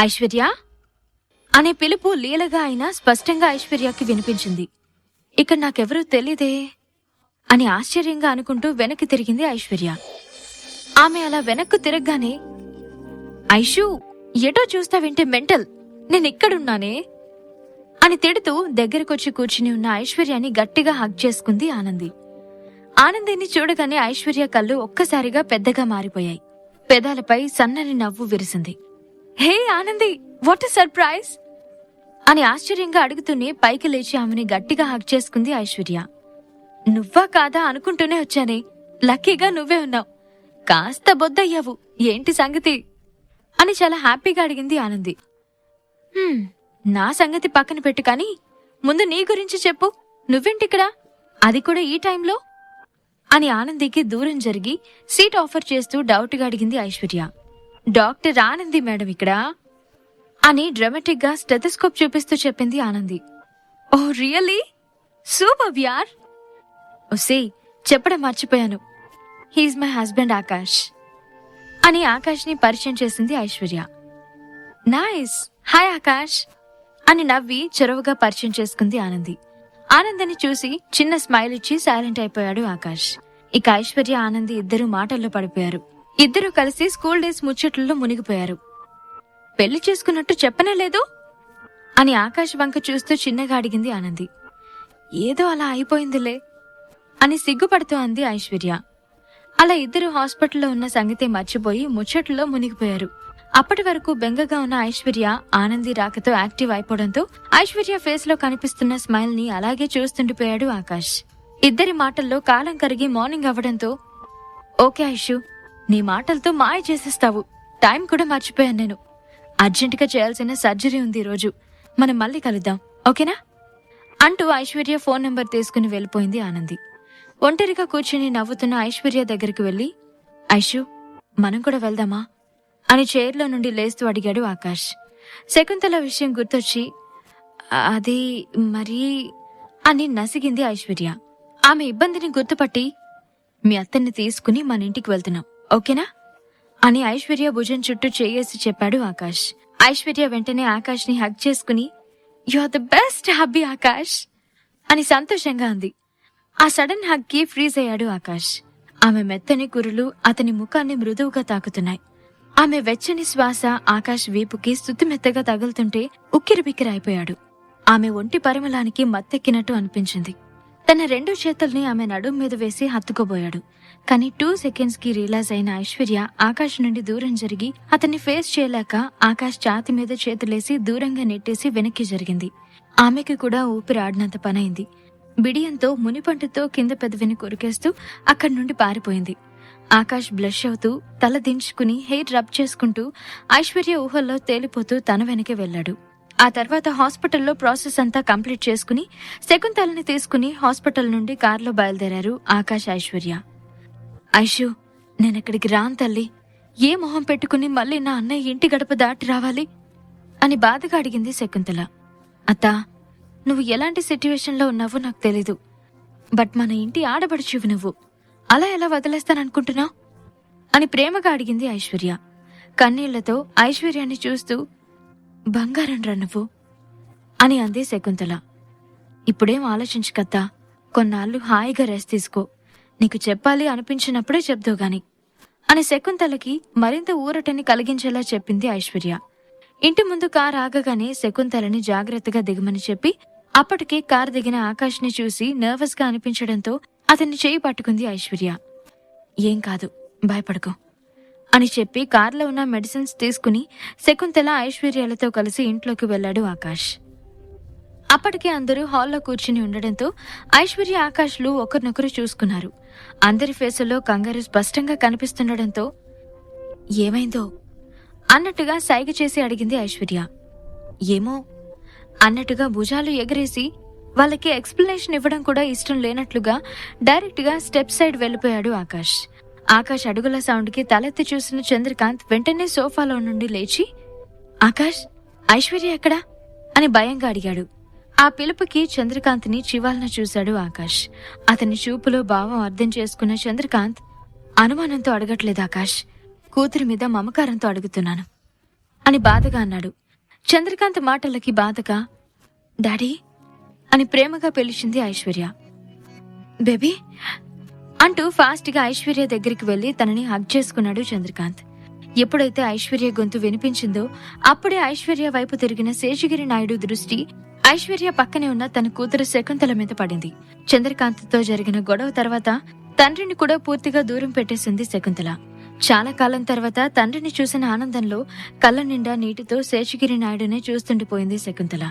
ఐశ్వర్య? అనే పిలుపు లీలగా అయినా స్పష్టంగా ఐశ్వర్యకి వినిపించింది. ఇక్కడ నాకెవరూ తెలీదే అని ఆశ్చర్యంగా అనుకుంటూ వెనక్కి తిరిగింది ఐశ్వర్య. ఆమె అలా వెనక్కు తిరగగానే ఐషు ఎటో చూస్తా వింటే మెంటల్. నేను ఇక్కడున్నానే అని తిడుతూ దగ్గరకొచ్చి కూర్చుని ఉన్న ఐశ్వర్యాని గట్టిగా హగ్ చేసుకుంది ఆనంది. ఆనందిని చూడగానే ఐశ్వర్య కళ్ళు ఒక్కసారిగా పెద్దగా మారిపోయాయి. పెదాలపై సన్నని నవ్వు విరిసింది. హే ఆనంది వాట్ సర్ప్రైజ్ అని ఆశ్చర్యంగా అడుగుతూనే పైకి లేచి ఆమెని గట్టిగా హక్ చేసుకుంది ఐశ్వర్య. నువ్వా కాదా అనుకుంటూనే వచ్చానే. లక్కీగా నువ్వే ఉన్నావు. కాస్త బొద్దయ్యావు. ఏంటి సంగతి? అని చాలా హ్యాపీగా అడిగింది ఆనంది. నా సంగతి పక్కన పెట్టు కానీ ముందు నీ గురించి చెప్పు. నువ్వేంటిక్కడ? అది కూడా ఈ టైంలో? అని ఆనందికి దూరం జరిగి సీట్ ఆఫర్ చేస్తూ డౌట్గా అడిగింది ఐశ్వర్య. డాక్టర్ ఆనంది మేడం ఇక్కడ? అని డ్రామాటిక్గా స్టెథోస్కోప్ చూపిస్తూ చెప్పింది ఆనంది. Oh really? సూపర్ యార్ ఒసే చెప్పడం మర్చిపోయాను. He is my husband Akash. అని ఆకాష్ని పరిచయం చేసింది ఐశ్వర్య. నైస్! హాయ్ ఆకాష్! అని నవ్వి చొరవగా పరిచయం చేసుకుంది ఆనంది. ఆనందని చూసి చిన్న స్మైల్ ఇచ్చి సైలెంట్ అయిపోయాడు ఆకాష్. ఇక ఐశ్వర్య ఆనంది ఇద్దరు మాటల్లో పడిపోయారు. ఇద్దరు కలిసి స్కూల్ డేస్ ముచ్చట్లలో మునిగిపోయారు. పెళ్ళి చేసుకున్నట్టు చెప్పనే లేదు? అని ఆకాష్ వంక చూస్తూ చిన్నగా అడిగింది ఆనంది. ఏదో అలా అయిపోయిందిలే అని సిగ్గుపడుతూ అంది ఐశ్వర్య. అలా ఇద్దరు హాస్పిటల్లో ఉన్న సంగతి మర్చిపోయి ముచ్చట్లో మునిగిపోయారు. అప్పటి వరకు బెంగగా ఉన్న ఐశ్వర్య ఆనంది రాకతో యాక్టివ్ అయిపోవడంతో ఐశ్వర్య ఫేస్లో కనిపిస్తున్న స్మైల్ని అలాగే చూస్తుండిపోయాడు ఆకాష్. ఇద్దరి మాటల్లో కాలం కరిగి మార్నింగ్ అవ్వడంతో ఓకే ఐషు నీ మాటలతో మాయ చేసేస్తావు. టైం కూడా మర్చిపోయాను నేను. అర్జెంటుగా చేయాల్సిన సర్జరీ ఉంది ఈరోజు. రోజు మనం మళ్ళీ కలుద్దాం. ఓకేనా? అంటూ ఐశ్వర్య ఫోన్ నెంబర్ తీసుకుని వెళ్ళిపోయింది ఆనంది. ఒంటరిగా కూర్చుని నవ్వుతున్న ఐశ్వర్య దగ్గరికి వెళ్ళి ఐషు మనం కూడా వెళ్దామా? అని చైర్లో నుండి లేస్తూ అడిగాడు ఆకాష్. శకుంతల విషయం గుర్తొచ్చి అది మరి అని నసిగింది ఐశ్వర్య. ఆమె ఇబ్బందిని గుర్తుపట్టి మీ అత్తని తీసుకుని మన ఇంటికి వెళ్తున్నాం. ఓకేనా? అని ఐశ్వర్య భుజం చుట్టూ చేయేసి చెప్పాడు ఆకాష్. ఐశ్వర్య వెంటనే ఆకాష్ని హగ్ చేసుకుని you are the best hubby Akash అని సంతోషంగా అంది. ఆ సడన్ హగ్కి ఫ్రీజ్ అయ్యాడు ఆకాష్. ఆమె మెత్తని కురులు అతని ముఖాన్ని మృదువుగా తాకుతున్నాయి. ఆమె వెచ్చని శ్వాస ఆకాష్ వీపుకి మెత్తగా తగులుతుంటే ఉక్కిరిబిక్కిరైపోయాడు ఆమె ఒంటి పరిమళానికి మత్తెక్కినట్టు అనిపించింది. తన రెండు చేతుల్ని ఆమె నడుం మీద వేసి హత్తుకోబోయాడు. కానీ టూ సెకండ్స్కి రియలైజ్ అయిన ఐశ్వర్య ఆకాష్ నుండి దూరం జరిగి అతన్ని ఫేస్ చేయలేక ఆకాష్ ఛాతి మీద చేతులేసి దూరంగా నెట్టేసి వెనక్కి జరిగింది. ఆమెకి కూడా ఊపిరి ఆడినంత పనైంది. బిడియంతో మునిపంటతో కింద పెదవిని కొరికేస్తూ అక్కడి నుండి పారిపోయింది. ఆకాష్ బ్లష్ అవుతూ తల దించుకుని హెయిర్ రబ్ చేసుకుంటూ ఐశ్వర్య ఊహల్లో తేలిపోతూ తన వెనకే వెళ్ళాడు. ఆ తర్వాత హాస్పిటల్లో ప్రాసెస్ అంతా కంప్లీట్ చేసుకుని శకుంతలని తీసుకుని హాస్పిటల్ నుండి కారులో బయలుదేరారు ఆకాష్ ఐశ్వర్య. ఐషు నేనక్కడికి రాను తల్లి. ఏ మొహం పెట్టుకుని మళ్ళీ నా అన్నయ్య ఇంటి గడప దాటి రావాలి? అని బాధగా అడిగింది శకుంతల అత్తా నువ్వు ఎలాంటి సిట్యువేషన్లో ఉన్నావో నాకు తెలీదు. బట్ మన ఇంటి ఆడబడుచువి నువ్వు. అలా ఎలా వదిలేస్తాననుకుంటున్నావు? అని ప్రేమగా అడిగింది ఐశ్వర్య. కన్నీళ్ళతో ఐశ్వర్యాన్ని చూస్తూ బంగారం రా నువ్వు అని అంది శకుంతల. ఇప్పుడేం ఆలోచించుకత్తా కొన్నాళ్ళు హాయిగా రెస్ట్ తీసుకో. నీకు చెప్పాలి అనిపించినప్పుడే చెప్దావు గాని. అని శకుంతలకి మరింత ఊరటని కలిగించేలా చెప్పింది ఐశ్వర్య. ఇంటి ముందు కార్ ఆగగానే శకుంతలని జాగ్రత్తగా దిగమని చెప్పి అప్పటికే కార్ దిగిన ఆకాష్ని చూసి నర్వస్గా అనిపించడంతో అతన్ని చేయి పట్టుకుంది ఐశ్వర్య. ఏం కాదు భయపడకు. అని చెప్పి కార్లో ఉన్న మెడిసిన్స్ తీసుకుని శకుంతల ఐశ్వర్యాలతో కలిసి ఇంట్లోకి వెళ్ళాడు ఆకాష్. అప్పటికే అందరూ హాల్లో కూర్చుని ఉండడంతో ఐశ్వర్య ఆకాష్లు ఒకరినొకరు చూసుకున్నారు. అందరి ఫేసుల్లో కంగారు స్పష్టంగా కనిపిస్తుండడంతో ఏమైందో? అన్నట్టుగా సైగ చేసి అడిగింది ఐశ్వర్య. ఏమో అన్నట్టుగా భుజాలు ఎగరేసి వాళ్ళకి ఎక్స్ప్లెనేషన్ ఇవ్వడం కూడా ఇష్టం లేనట్లుగా డైరెక్ట్గా స్టెప్ సైడ్ వెళ్ళిపోయాడు ఆకాష్. ఆకాష్ అడుగుల సౌండ్కి తలెత్తి చూసిన చంద్రకాంత్ వెంటనే సోఫాలో నుండి లేచి ఆకాష్ ఐశ్వర్య ఎక్కడా? అని భయంగా అడిగాడు. ఆ పిలుపుకి చంద్రకాంత్ని చివాలన చూశాడు ఆకాష్ అతని చూపులో భావం అర్థం చేసుకున్న చంద్రకాంత్ అనుమానంతో అడగట్లేదు ఆకాష్ కూతురి మీద మమకారంతో అడుగుతున్నాను. అని బాధగా అన్నాడు. చంద్రకాంత్ మాటలకి బాధగా డాడీ అని ప్రేమగా పిలిచింది ఐశ్వర్య. బేబీ అంటూ ఫాస్ట్గా ఐశ్వర్య దగ్గరికి వెళ్ళి తనని హగ్ చేసుకున్నాడు చంద్రకాంత్. ఎప్పుడైతే ఐశ్వర్య గొంతు వినిపించిందో అప్పుడే ఐశ్వర్య వైపు తిరిగిన శేషగిరి నాయుడు దృష్టి ఐశ్వర్య పక్కనే ఉన్న తన కూతురు శకుంతల మీద పడింది. చంద్రకాంత్తో జరిగిన గొడవ తర్వాత తండ్రిని కూడా పూర్తిగా దూరం పెట్టేసింది శకుంతల. చాలా కాలం తర్వాత తండ్రిని చూసిన ఆనందంలో కళ్ళ నిండా నీటితో శేషగిరి నాయుడునే చూస్తుండిపోయింది శకుంతల.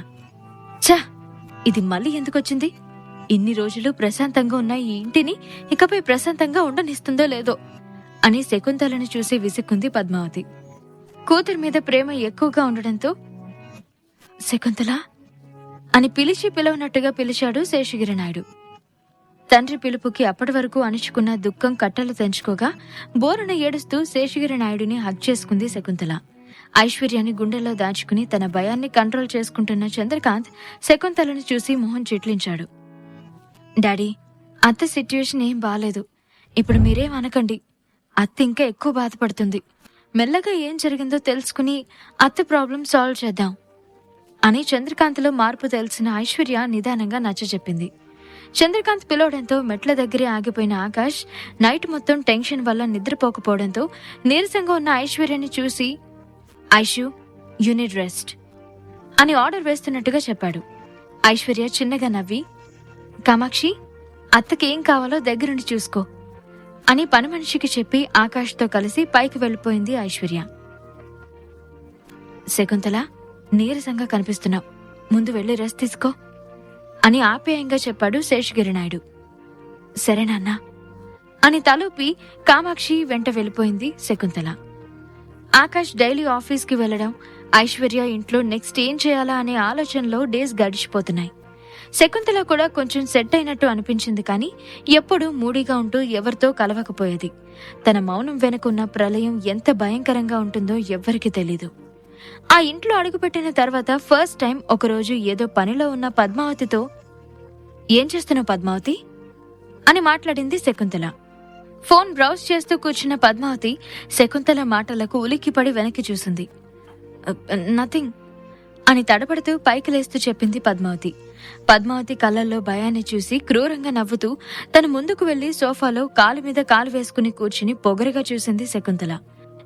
ఛ! ఇది మళ్ళీ ఎందుకొచ్చింది? ఇన్ని రోజులు ప్రశాంతంగా ఉన్న ఈ ఇంటిని ఇకపై ప్రశాంతంగా ఉండనిస్తుందో లేదో అని శకుంతలను చూసి విసుక్కుంది పద్మావతి. కూతురు మీద ప్రేమ ఎక్కువగా ఉండడంతో శకుంతల అని పిలిచి పిలవనట్టుగా పిలిచాడు శేషగిరి నాయుడు తండ్రి పిలుపుకి అప్పటి వరకు అణుచుకున్న దుఃఖం కట్టలు తెంచుకోగా బోరున ఏడుస్తూ శేషగిరి నాయుడిని హక్ చేసుకుంది శకుంతల. ఐశ్వర్యాన్ని గుండెల్లో దాచుకుని తన భయాన్ని కంట్రోల్ చేసుకుంటున్న చంద్రకాంత్ శకుంతలను చూసి మొహం చిట్లించాడు. డాడీ అత్త సిట్యుయేషన్ ఏం బాలేదు. ఇప్పుడు మీరేం అనకండి. అత్త ఇంకా ఎక్కువ బాధపడుతుంది. మెల్లగా ఏం జరిగిందో తెలుసుకుని అత్త ప్రాబ్లం సాల్వ్ చేద్దాం అని చంద్రకాంత్లో మార్పు తెలిసిన ఐశ్వర్య నిదానంగా నచ్చజెప్పింది చంద్రకాంత్ పిలవడంతో మెట్ల దగ్గరే ఆగిపోయిన ఆకాష్ నైట్ మొత్తం టెన్షన్ వల్ల నిద్రపోకపోవడంతో నీరసంగా ఉన్న ఐశ్వర్యని చూసి ఐషు యూనిట్ రెస్ట్ అని ఆర్డర్ వేస్తున్నట్టుగా చెప్పాడు. ఐశ్వర్య చిన్నగా నవ్వి కామాక్షి అత్తకి ఏం కావాలో దగ్గరుండి చూసుకో అని పని మనిషికి చెప్పి ఆకాష్తో కలిసి పైకి వెళ్ళిపోయింది ఐశ్వర్య. శకుంతల నీరసంగా కనిపిస్తున్నావు. ముందు వెళ్ళి రెస్ట్ తీసుకో అని ఆప్యాయంగా చెప్పాడు శేషగిరి నాయుడు సరే నాన్న అని తలూపి కామాక్షి వెంట వెళ్ళిపోయింది శకుంతల. ఆకాష్ డైలీ ఆఫీస్కి వెళ్ళడం ఐశ్వర్య ఇంట్లో నెక్స్ట్ ఏం చేయాలా అనే ఆలోచనలో డేస్ గడిచిపోతున్నాయి. శకుంతల కూడా కొంచెం సెట్ అయినట్టు అనిపించింది కానీ ఎప్పుడూ మూడీగా ఉంటూ ఎవరితో కలవకపోయేది. తన మౌనం వెనుకున్న ప్రళయం ఎంత భయంకరంగా ఉంటుందో ఎవ్వరికీ తెలీదు. ఆ ఇంట్లో అడుగుపెట్టిన తర్వాత ఫస్ట్ టైం ఒకరోజు ఏదో పనిలో ఉన్న పద్మావతితో ఏం చేస్తున్నావు పద్మావతి? అని మాట్లాడింది శకుంతల. ఫోన్ బ్రౌజ్ చేస్తూ కూర్చున్న పద్మావతి శకుంతల మాటలకు ఉలిక్కిపడి వెనక్కి చూసింది. నథింగ్ అని తడబడుతూ పైకి లేస్తూ చెప్పింది పద్మావతి. పద్మావతి కళ్ళల్లో భయాన్ని చూసి క్రూరంగా నవ్వుతూ తన ముందుకు వెళ్ళి సోఫాలో కాలు మీద కాలు వేసుకుని కూర్చుని పొగరుగా చూసింది శకుంతల.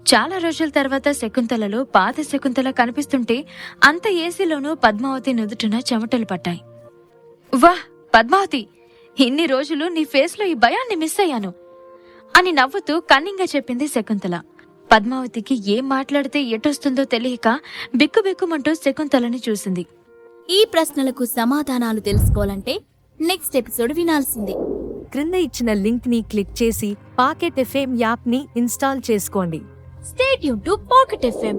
చాలా రోజుల తర్వాత శకుంతలలో పాత శకుంతల కనిపిస్తుంటే అంత ఏసీలోనూ పద్మావతి నుదుటిన చెమటలు పట్టాయి. వాహ్ పద్మావతి! ఇన్ని రోజులు నీ ఫేస్లో ఈ భయాన్ని మిస్ అయ్యాను అని నవ్వుతూ కన్నింగా చెప్పింది శకుంతల. పద్మావతికి ఏం మాట్లాడితే ఎటొస్తుందో తెలియక బిక్కుబిక్కుమంటూ శకుంతలని చూసింది. ఈ ప్రశ్నలకు సమాధానాలు తెలుసుకోవాలంటే నెక్స్ట్ ఎపిసోడ్ వినాల్సిందే. క్రింద ఇచ్చిన లింక్ని క్లిక్ చేసి పాకెట్ ఎఫ్ఎం యాప్ని ఇన్స్టాల్ చేసుకోండి. స్టేట్ యూన్ టు పాకెట్ ఎఫ్ఎం.